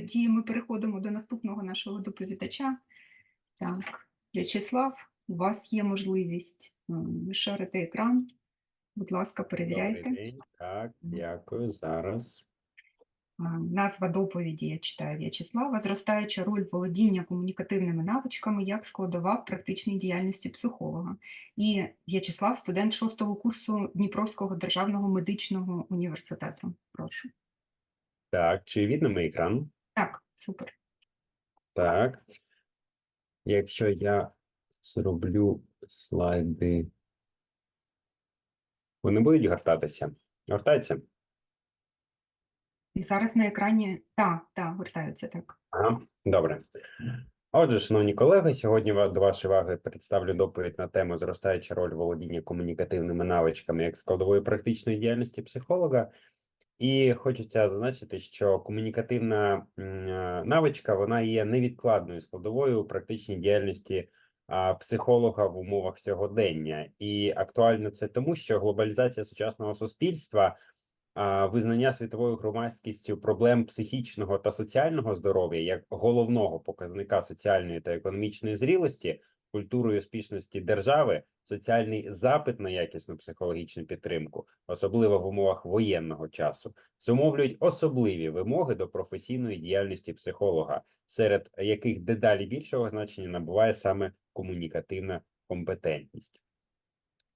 Тоді ми переходимо до наступного нашого доповідача. Так, В'ячеслав, у вас є можливість м, шарити екран. Будь ласка, перевіряйте. День. Так, дякую. Зараз. Назва доповіді я читаю В'ячеслава. Зростаюча роль володіння комунікативними навичками як складова в практичній діяльності психолога. І В'ячеслав, студент шостого курсу Дніпровського державного медичного університету. Прошу. Так, чи видно мій екран? Так, супер. Так. Якщо я зроблю слайди. Вони будуть гортатися? Гортаються? І зараз на екрані так, так, гортаються так. Ага, добре. Отже, шановні колеги, сьогодні до вашої уваги представлю доповідь на тему зростаюча роль володіння комунікативними навичками як складової практичної діяльності психолога. І хочеться зазначити, що комунікативна е, навичка вона є невідкладною складовою у практичній діяльності психолога в умовах сьогодення. І актуально це тому, що глобалізація сучасного суспільства визнання світовою громадськістю проблем психічного та соціального здоров'я як головного показника соціальної та економічної зрілості, культурою успішності держави, соціальний запит на якісну психологічну підтримку, особливо в умовах воєнного часу, зумовлюють особливі вимоги до професійної діяльності психолога, серед яких дедалі більшого значення набуває саме комунікативна компетентність.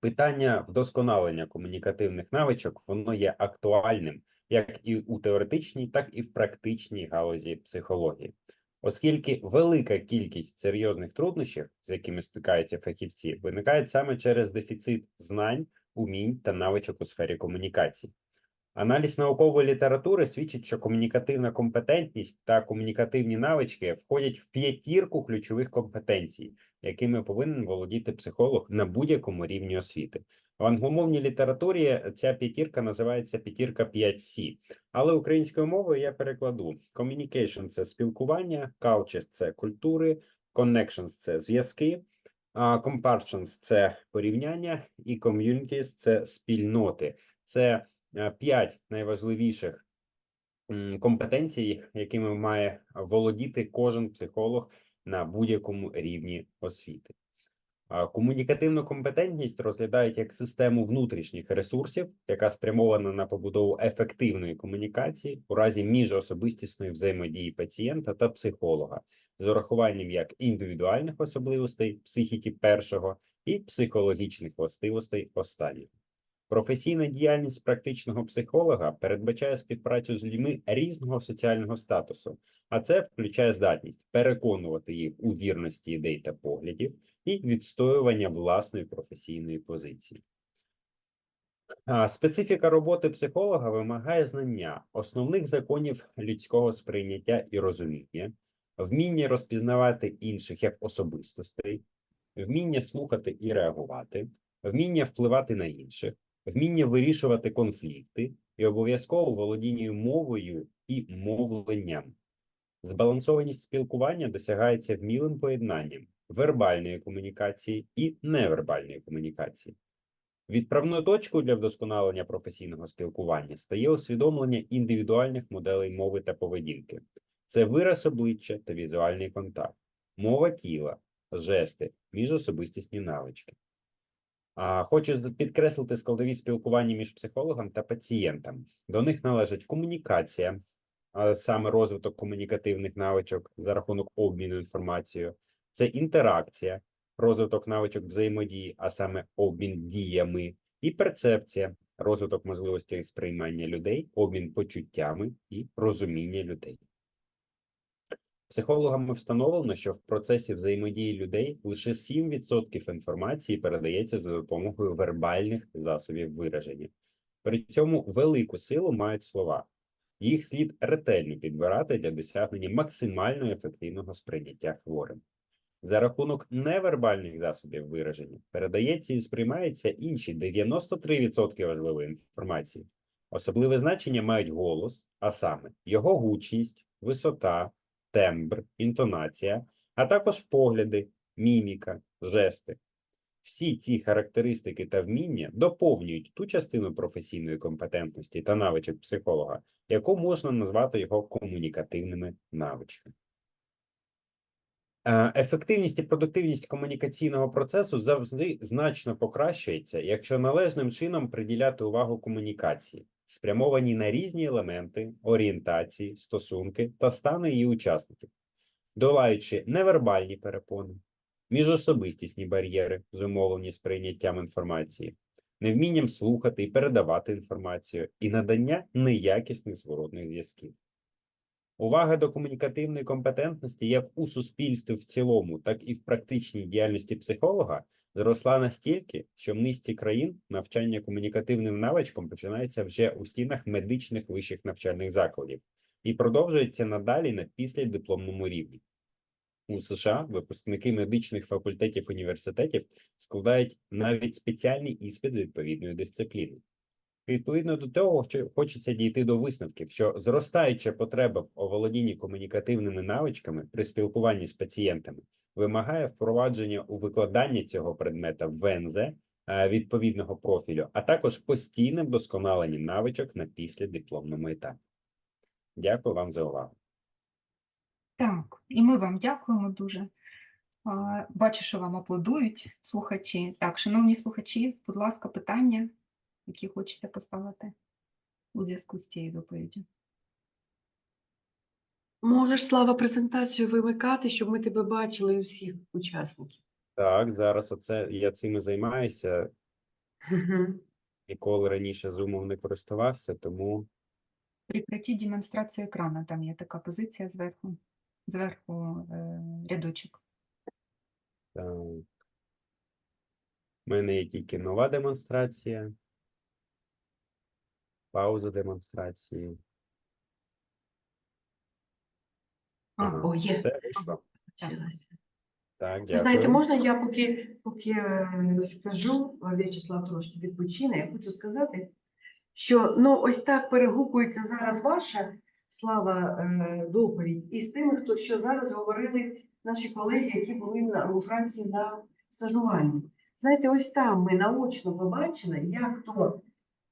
Питання вдосконалення комунікативних навичок воно є актуальним як і у теоретичній, так і в практичній галузі психології, оскільки велика кількість серйозних труднощів, з якими стикаються фахівці, виникає саме через дефіцит знань, умінь та навичок у сфері комунікації. Аналіз наукової літератури свідчить, що комунікативна компетентність та комунікативні навички входять в п'ятірку ключових компетенцій, якими повинен володіти психолог на будь-якому рівні освіти. В англомовній літературі ця п'ятірка називається п'ятірка 5C, але українською мовою я перекладу: communication – це спілкування, culture – це культури, connections – це зв'язки, а – це порівняння, і communities – це спільноти. Це п'ять найважливіших компетенцій, якими має володіти кожен психолог на будь-якому рівні освіти. Комунікативну компетентність розглядають як систему внутрішніх ресурсів, яка спрямована на побудову ефективної комунікації у разі міжособистісної взаємодії пацієнта та психолога з урахуванням як індивідуальних особливостей психіки першого і психологічних властивостей останнього. Професійна діяльність практичного психолога передбачає співпрацю з людьми різного соціального статусу, а це включає здатність переконувати їх у вірності ідей та поглядів і відстоювання власної професійної позиції. Специфіка роботи психолога вимагає знання основних законів людського сприйняття і розуміння, вміння розпізнавати інших як особистостей, вміння слухати і реагувати, вміння впливати на інших, вміння вирішувати конфлікти і обов'язково володіння мовою і мовленням. Збалансованість спілкування досягається вмілим поєднанням вербальної комунікації і невербальної комунікації. Відправною точкою для вдосконалення професійного спілкування стає усвідомлення індивідуальних моделей мови та поведінки. Це вираз обличчя та візуальний контакт, мова тіла, жести, міжособистісні навички. Хочу підкреслити складові спілкування між психологом та пацієнтом. До них належить комунікація, саме розвиток комунікативних навичок за рахунок обміну інформацією, це інтеракція, розвиток навичок взаємодії, а саме обмін діями, і перцепція, розвиток можливостей сприймання людей, обмін почуттями і розуміння людей. Психологами встановлено, що в процесі взаємодії людей лише 7% інформації передається за допомогою вербальних засобів вираження. При цьому велику силу мають слова. Їх слід ретельно підбирати для досягнення максимально ефективного сприйняття хворим. За рахунок невербальних засобів вираження передається і сприймається інші 93% важливої інформації. Особливе значення мають голос, а саме його гучність, висота, тембр, інтонація, а також погляди, міміка, жести. Всі ці характеристики та вміння доповнюють ту частину професійної компетентності та навичок психолога, яку можна назвати його комунікативними навичками. Е, Ефективність і продуктивність комунікаційного процесу завжди значно покращується, якщо належним чином приділяти увагу комунікації, спрямованій на різні елементи, орієнтації, стосунки та стани її учасників, долаючи невербальні перепони, міжособистісні бар'єри, зумовлені сприйняттям інформації, невмінням слухати і передавати інформацію і надання неякісних зворотних зв'язків. Увага до комунікативної компетентності як у суспільстві в цілому, так і в практичній діяльності психолога зросла настільки, що в низці країн навчання комунікативним навичкам починається вже у стінах медичних вищих навчальних закладів і продовжується надалі на післядипломному рівні. У США випускники медичних факультетів університетів складають навіть спеціальний іспит з відповідної дисципліни. Відповідно до того, що хочеться дійти до висновків, що зростаюча потреба в оволодінні комунікативними навичками при спілкуванні з пацієнтами вимагає впровадження у викладання цього предмета ВНЗ е, відповідного профілю, а також постійним вдосконаленням навичок на післядипломному етапі. Дякую вам за увагу. Так, і ми вам дякуємо дуже. Бачу, що вам аплодують слухачі. Так, шановні слухачі, будь ласка, питання, які хочете поставити у зв'язку з цією доповіддю. Можеш, Слава, презентацію вимикати, щоб ми тебе бачили і всіх учасників. Так, зараз оце я цим і займаюся. Ніколи раніше зумом не користувався, тому Прекратіть демонстрацію екрану, там є така позиція зверху, зверху е, рядочок. так. У мене є тільки нова демонстрація. Пауза демонстрації. А, Ага, О, є. Все. Почалося. Так, Ви знаєте, можна я поки, поки е, скажу, В'ячеслав трошки відпочине, я хочу сказати, що ну ось так перегукується зараз ваша слава е, доповідь із тими, хто що зараз говорили наші колеги, які були на, у Франції на стажуванні. Знаєте, ось там ми наочно побачили, як то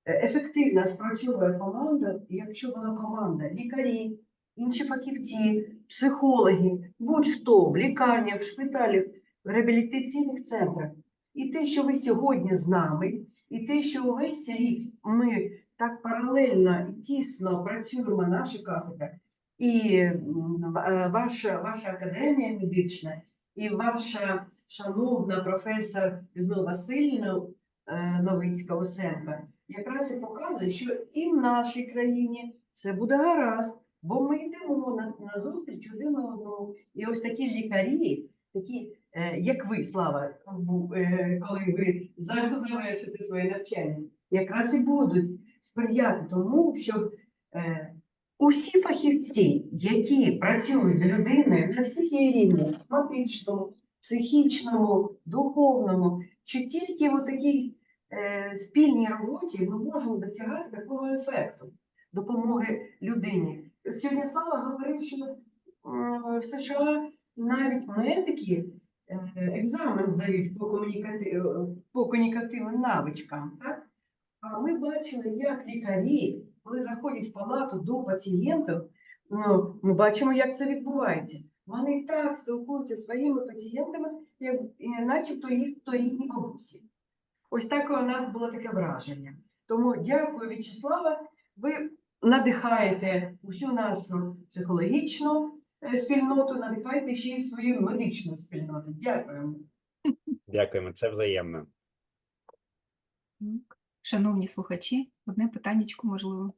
е, ефективно спрацьовує команда, якщо вона команда лікарі, інші фахівці, психологи, будь-хто в лікарнях, в шпиталях, в реабілітаційних центрах. І те, що ви сьогодні з нами, і те, що увесь рік ми так паралельно і тісно працюємо, наша кафедра, і е, ваша, ваша академія медична, і ваша шановна професор Людмила Васильівна е, Новицька Осенка, якраз і показує, що і в нашій країні все буде гаразд. Бо ми йдемо на, на зустріч один одному. І ось такі лікарі, такі, е, як ви, Слава, бу- е, коли ви завершите своє навчання, якраз і будуть сприяти тому, щоб е, усі фахівці, які працюють з людиною на всіх її рівнях, соматичному, психічному, духовному, що тільки в такій е, спільній роботі ми можемо досягати такого ефекту допомоги людині. Сьогодні Слава говорив, що в США навіть медики е, екзамен здають по, по комунікативним навичкам. Так? А ми бачили, як лікарі, коли заходять в палату до пацієнтів, ну, ми бачимо, як це відбувається. Вони так спілкуються своїми пацієнтами, як начебто їх то рідні бабусі. Ось таке у нас було таке враження. Тому дякую, В'ячеслава. Ви надихаєте усю нашу психологічну е, спільноту, надихаєте ще й свою медичну спільноту. Дякуємо. Дякуємо, це взаємно. Шановні слухачі, одне питаннячко можливо.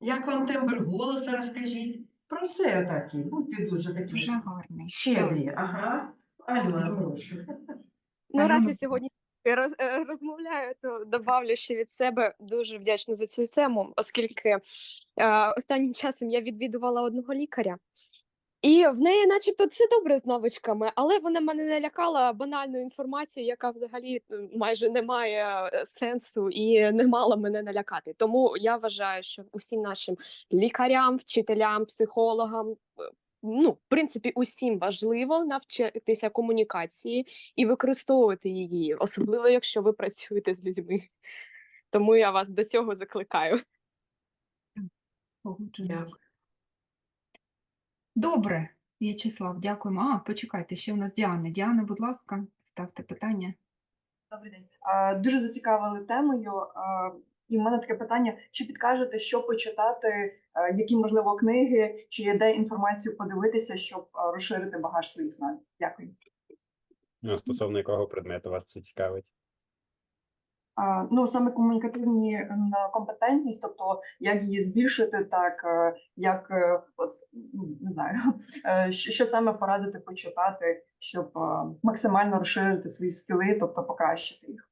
Як вам тембр голосу розкажіть? Про все отакі, будьте дуже такі Дуже гарний. Щедрі. Ага. Альона, прошу. Ну, раз я сьогодні роз, е, розмовляю, то добавлю ще від себе дуже вдячна за цю тему, оскільки е, останнім часом я відвідувала одного лікаря, і в неї, начебто, все добре з навичками, але вона мене не лякала банальною інформацією, яка взагалі е, майже не має е, сенсу і не мала мене налякати. Тому я вважаю, що усім нашим лікарям, вчителям, психологам. Ну, в принципі, усім важливо навчитися комунікації і використовувати її, особливо якщо ви працюєте з людьми. Тому я вас до цього закликаю. Дякую. Добре, В'ячеслав, дякуємо. А, почекайте, ще у нас Діана. Діана, будь ласка, ставте питання. Добрий день. Дуже зацікавили темою. І в мене таке питання: чи підкажете, що почитати, які можливо книги, чи є де інформацію подивитися, щоб розширити багаж своїх знань? Дякую. Ну, стосовно якого предмету вас це цікавить? Ну саме комунікативні компетентність, тобто як її збільшити, так е, як е, от не знаю, е, що, саме порадити почитати, щоб е, максимально розширити свої скіли, тобто покращити їх.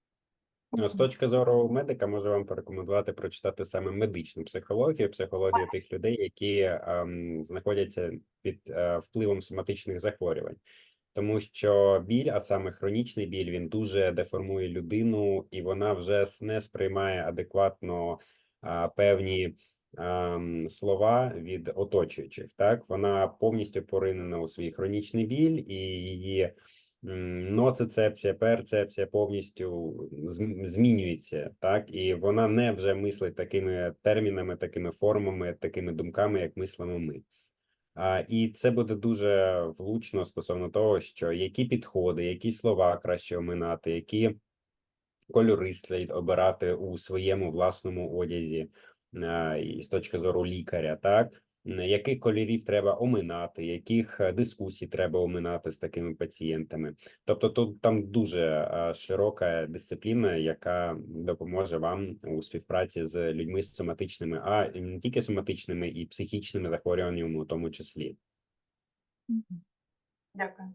Ну, з точки зору медика, можу вам порекомендувати прочитати саме медичну психологію, психологію тих людей, які ем, знаходяться під е, впливом соматичних захворювань. Тому що біль, а саме хронічний біль, він дуже деформує людину, і вона вже не сприймає адекватно е, певні слова від оточуючих. Так, вона повністю поринена у свій хронічний біль, і її ноцицепція, перцепція повністю змінюється, так, і вона не вже мислить такими термінами, такими формами, такими думками, як мислимо ми. А, і це буде дуже влучно стосовно того, що які підходи, які слова краще оминати, які кольори слід обирати у своєму власному одязі, і з точки зору лікаря, так яких кольорів треба оминати, яких е, дискусій треба оминати з такими пацієнтами. Тобто тут там дуже широка дисципліна, яка допоможе вам у співпраці з людьми з соматичними, а не тільки соматичними, і психічними захворюваннями у тому числі. Дякую.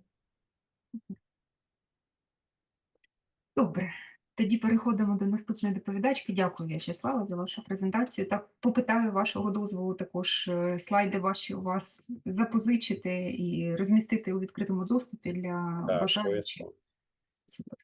Добре, тоді переходимо до наступної доповідачки. Дякую, В'ячеслава, за вашу презентацію. Так, попитаю вашого дозволу також е, слайди ваші у вас запозичити і розмістити у відкритому доступі для бажаючих. Супер.